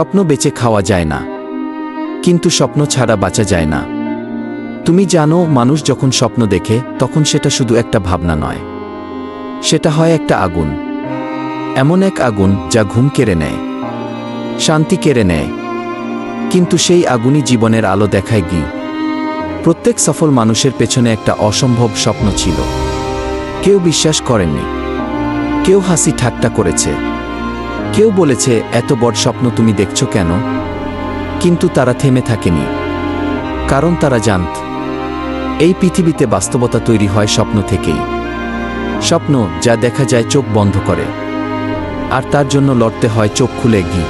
স্বপ্ন বেঁচে খাওয়া যায় না। কিন্তু স্বপ্ন ছাড়া বাঁচা যায় না। তুমি জানো, মানুষ যখন স্বপ্ন দেখে, তখন সেটা শুধু একটা ভাবনা নয়। সেটা হয় একটা আগুন। এমন এক আগুন যা ঘুম কেড়ে নেয়। শান্তি কেড়ে নেয়। কিন্তু সেই আগুনই জীবনের আলো দেখায় গি প্রত্যেক সফল মানুষের পেছনে একটা অসম্ভব স্বপ্ন ছিল। কেউ বিশ্বাস করেননি। কেউ হাসি ঠাট্টা করেছে। কেউ বলেছে, এত বড় স্বপ্ন তুমি দেখছ কেন? কিন্তু তারা থেমে থাকেনি। কারণ তারা জানত, এই পৃথিবীতে বাস্তবতা তৈরি হয় স্বপ্ন থেকেই। স্বপ্ন যা দেখা যায় চোখ বন্ধ করে, আর তার জন্য লড়তে হয় চোখ খুলে গি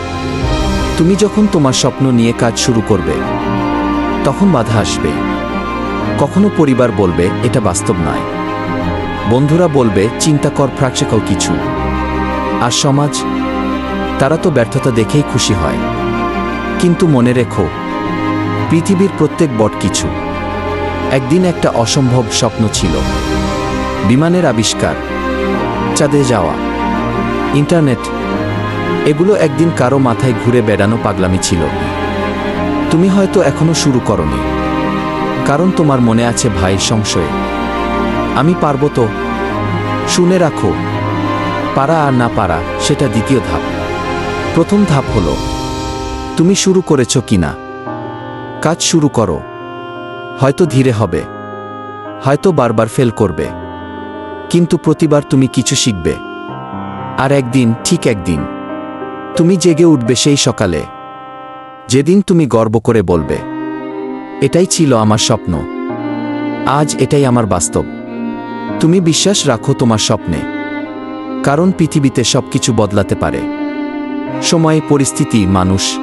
তুমি যখন তোমার স্বপ্ন নিয়ে কাজ শুরু করবে, তখন বাধা আসবে। কখনো পরিবার বলবে, এটা বাস্তব নয়। বন্ধুরা বলবে, চিন্তা কর প্র্যাকটিক্যাল কিছু। আর সমাজ তারা তো ব্যর্থতা দেখেই খুশি হয়। কিন্তু মনে রেখো, পৃথিবীর প্রত্যেক বট কিছু। একদিন একটা অসম্ভব স্বপ্ন ছিল। বিমানের আবিষ্কার, চাঁদে যাওয়া, ইন্টারনেট, এগুলো একদিন কারও মাথায় ঘুরে বেড়ানো পাগলামি ছিল। তুমি হয়তো এখনও শুরু করনি। কারণ তোমার মনে আছে ভাই সংশয়ে। আমি পারব তো? শুনে রাখো, পারা আর না পারা, সেটা দ্বিতীয় ধাপ। প্রথম ধাপ হলো, তুমি শুরু করেছ কিনা? কাজ শুরু করো। হয়তো ধীরে হবে। হয়তো বারবার ফেল করবে। কিন্তু প্রতিবার তুমি কিছু শিখবে। আর একদিন, ঠিক একদিন। তুমি জেগে উঠবে সেই সকালে। যেদিন তুমি গর্ব করে বলবে, এটাই ছিল আমার স্বপ্ন। আজ এটাই আমার বাস্তব। তুমি বিশ্বাস রাখো তোমার স্বপ্নে। কারণ পৃথিবীতে সবকিছু বদলাতে পারে। সময় পরিস্থিতি মানুষ।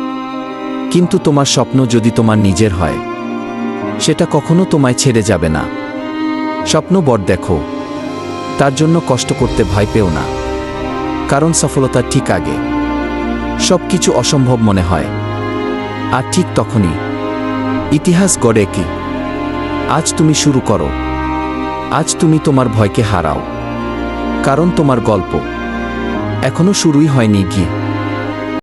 কিন্তু তোমার স্বপ্ন যদি তোমার নিজের হয়, সেটা কখনো তোমায় ছেড়ে যাবে না। স্বপ্ন বড় দেখো, তার জন্য কষ্ট করতে ভয় পেও না। কারণ সফলতার ঠিক আগে। সব কিছু অসম্ভব মনে হয়। আর ঠিক তখনই। ইতিহাস গড়ে কি? আজ তুমি শুরু করো। আজ তুমি তোমার ভয়কে হারাও। কারণ তোমার গল্প। এখনও শুরুই হয়নি গি